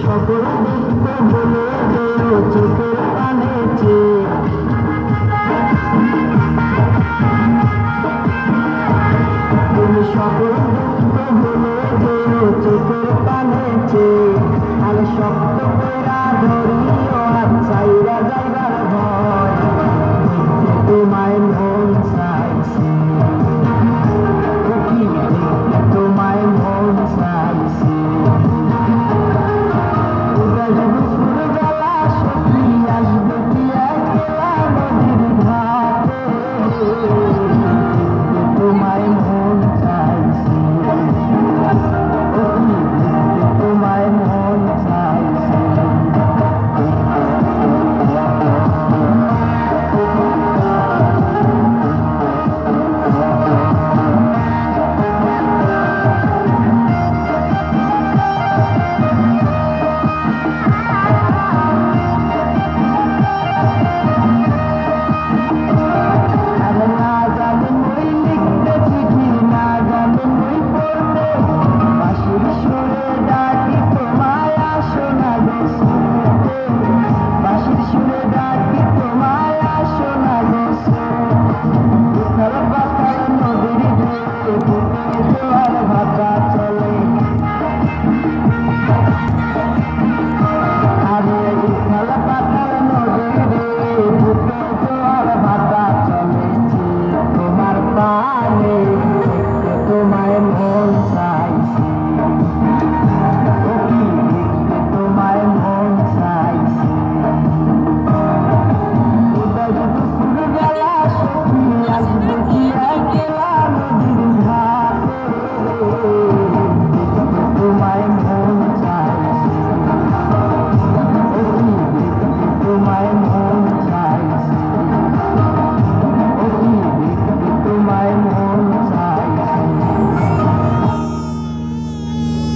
সকল দুঃখ বলে দেও চোখের পানে তুমি সকল দুঃখ বলে দেও চোখের পানে